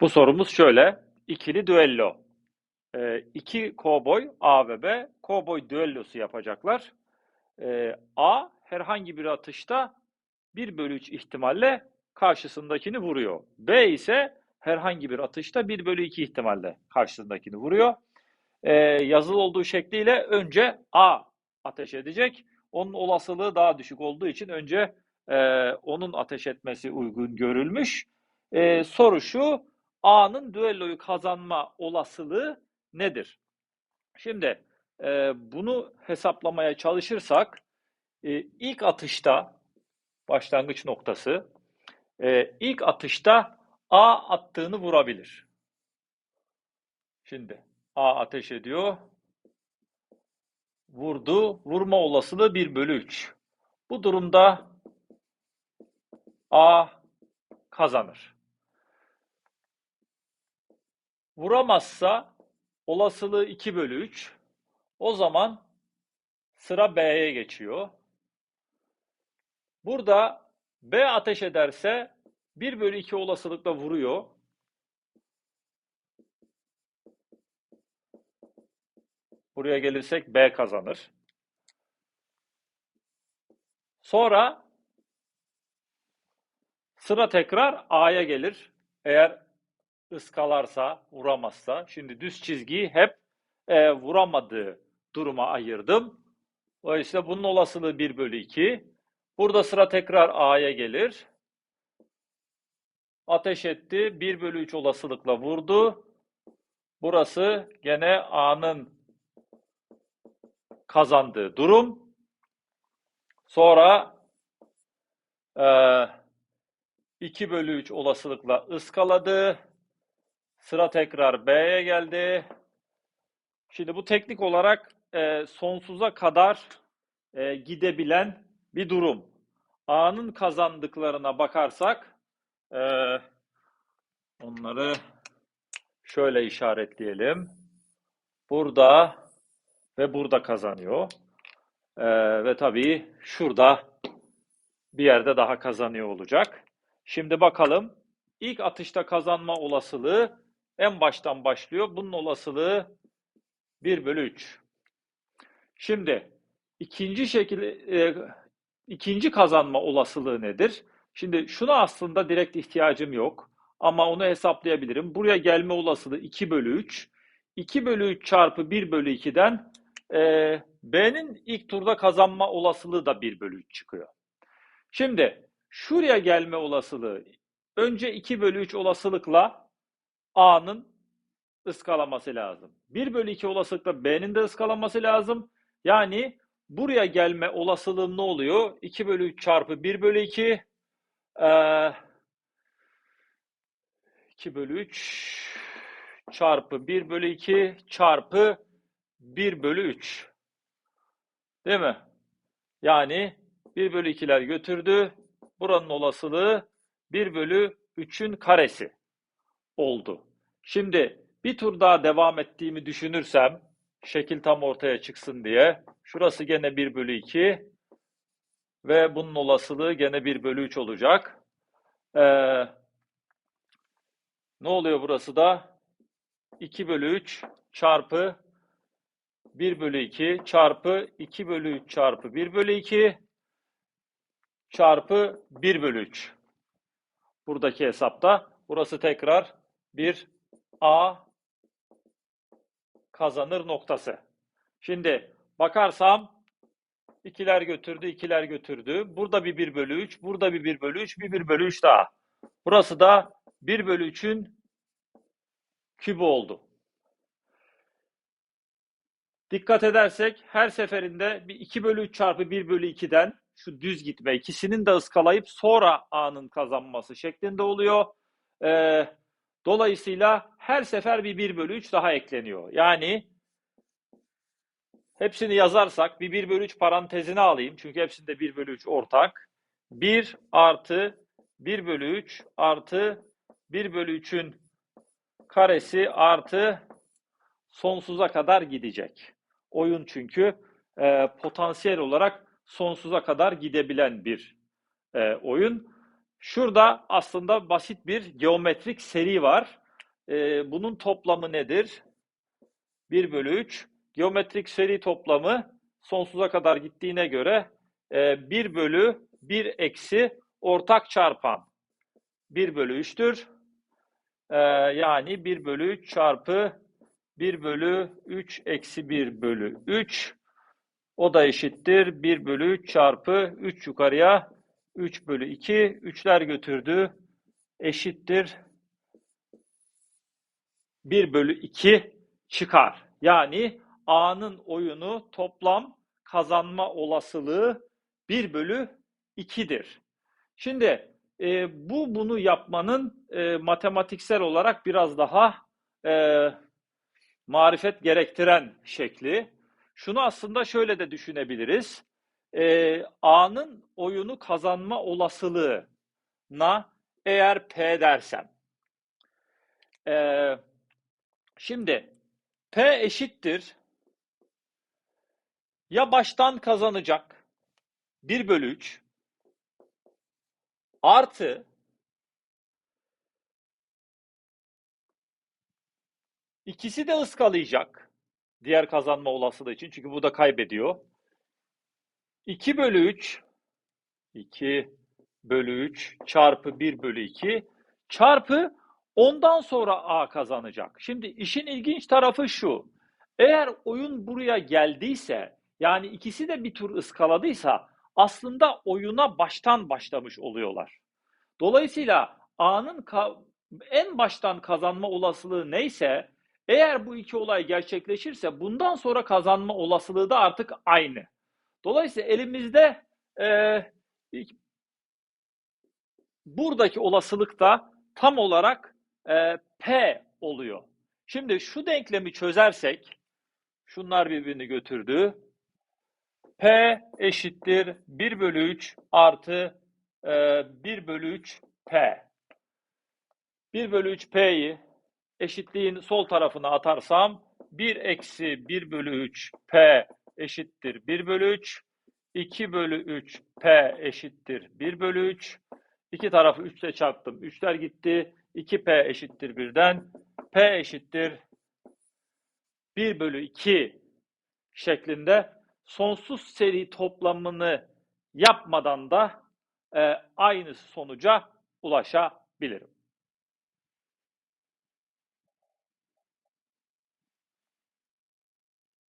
Bu sorumuz şöyle. İkili düello. Ee, iki kovboy A ve B kovboy düellosu yapacaklar. Ee, A herhangi bir atışta 1 bölü 3 ihtimalle karşısındakini vuruyor. B ise herhangi bir atışta 1 bölü 2 ihtimalle karşısındakini vuruyor. Ee, yazılı olduğu şekliyle önce A ateş edecek. Onun olasılığı daha düşük olduğu için önce e, onun ateş etmesi uygun görülmüş. E, soru şu, A'nın düelloyu kazanma olasılığı nedir? Şimdi e, bunu hesaplamaya çalışırsak e, ilk atışta başlangıç noktası e, ilk atışta A attığını vurabilir. Şimdi A ateş ediyor. Vurdu. Vurma olasılığı 1 bölü 3. Bu durumda A kazanır. Vuramazsa olasılığı 2 bölü 3. O zaman sıra B'ye geçiyor. Burada B ateş ederse 1 bölü 2 olasılıkla vuruyor. Buraya gelirsek B kazanır. Sonra sıra tekrar A'ya gelir. Eğer ıskalarsa, vuramazsa. Şimdi düz çizgiyi hep e, vuramadığı duruma ayırdım. Dolayısıyla bunun olasılığı 1 bölü 2. Burada sıra tekrar A'ya gelir. Ateş etti. 1 bölü 3 olasılıkla vurdu. Burası gene A'nın kazandığı durum. Sonra e, 2 bölü 3 olasılıkla ıskaladı. Sıra tekrar B'ye geldi. Şimdi bu teknik olarak e, sonsuza kadar e, gidebilen bir durum. A'nın kazandıklarına bakarsak e, onları şöyle işaretleyelim. Burada ve burada kazanıyor. E, ve tabii şurada bir yerde daha kazanıyor olacak. Şimdi bakalım ilk atışta kazanma olasılığı en baştan başlıyor. Bunun olasılığı 1 bölü 3. Şimdi ikinci şekil e, ikinci kazanma olasılığı nedir? Şimdi şuna aslında direkt ihtiyacım yok. Ama onu hesaplayabilirim. Buraya gelme olasılığı 2 bölü 3. 2 bölü 3 çarpı 1 bölü 2'den e, B'nin ilk turda kazanma olasılığı da 1 bölü 3 çıkıyor. Şimdi şuraya gelme olasılığı önce 2 bölü 3 olasılıkla A'nın ıskalaması lazım. 1 bölü 2 olasılıkla B'nin de ıskalaması lazım. Yani buraya gelme olasılığım ne oluyor? 2 bölü 3 çarpı 1 bölü 2 ee, 2 bölü 3 çarpı 1 bölü 2 çarpı 1 bölü 3. Değil mi? Yani 1 bölü 2'ler götürdü. Buranın olasılığı 1 bölü 3'ün karesi oldu. Şimdi bir tur daha devam ettiğimi düşünürsem şekil tam ortaya çıksın diye şurası gene 1 bölü 2 ve bunun olasılığı gene 1 bölü 3 olacak. Ee, ne oluyor burası da? 2 bölü 3 çarpı 1 bölü 2 çarpı 2 bölü 3 çarpı 1 bölü 2 çarpı 1 bölü 3. Buradaki hesapta burası tekrar bir A kazanır noktası. Şimdi bakarsam ikiler götürdü, ikiler götürdü. Burada bir 1 bölü 3, burada bir 1 bölü 3, bir 1 bölü 3 daha. Burası da 1 bölü 3'ün kübü oldu. Dikkat edersek her seferinde bir 2 bölü 3 çarpı 1 bölü 2'den şu düz gitme ikisinin de ıskalayıp sonra A'nın kazanması şeklinde oluyor. Ee, dolayısıyla her sefer bir 1 bölü 3 daha ekleniyor. Yani hepsini yazarsak bir 1 bölü 3 parantezine alayım. Çünkü hepsinde 1 bölü 3 ortak. 1 artı 1 bölü 3 artı 1 bölü 3'ün karesi artı sonsuza kadar gidecek. Oyun çünkü e, potansiyel olarak sonsuza kadar gidebilen bir e, oyun. Şurada aslında basit bir geometrik seri var. e, bunun toplamı nedir? 1 bölü 3. Geometrik seri toplamı sonsuza kadar gittiğine göre e, 1 bölü 1 eksi ortak çarpan 1 bölü 3'tür. E, yani 1 bölü 3 çarpı 1 bölü 3 eksi 1 bölü 3. O da eşittir 1 bölü 3 çarpı 3 yukarıya 3 bölü 2. 3'ler götürdü. Eşittir 1 bölü 2 çıkar. Yani A'nın oyunu toplam kazanma olasılığı 1 bölü 2'dir. Şimdi e, bu bunu yapmanın e, matematiksel olarak biraz daha e, marifet gerektiren şekli. Şunu aslında şöyle de düşünebiliriz. E, A'nın oyunu kazanma olasılığına eğer P dersem. E, şimdi P eşittir. Ya baştan kazanacak 1 bölü 3 artı ikisi de ıskalayacak diğer kazanma olasılığı için. Çünkü bu da kaybediyor. 2 bölü 3 2 bölü 3 çarpı 1 bölü 2 çarpı ondan sonra A kazanacak. Şimdi işin ilginç tarafı şu. Eğer oyun buraya geldiyse yani ikisi de bir tur ıskaladıysa aslında oyuna baştan başlamış oluyorlar. Dolayısıyla A'nın en baştan kazanma olasılığı neyse eğer bu iki olay gerçekleşirse bundan sonra kazanma olasılığı da artık aynı. Dolayısıyla elimizde e, buradaki olasılık da tam olarak e, P oluyor. Şimdi şu denklemi çözersek şunlar birbirini götürdü. P eşittir 1 bölü 3 artı e, 1 bölü 3 P. 1 bölü 3 P'yi eşitliğin sol tarafına atarsam 1 eksi 1 bölü 3 P eşittir 1 bölü 3. 2 bölü 3 P eşittir 1 bölü 3. İki tarafı 3 ile çarptım. 3'ler gitti. 2P eşittir 1'den. P eşittir 1 bölü 2 şeklinde sonsuz seri toplamını yapmadan da e, aynı sonuca ulaşabilirim.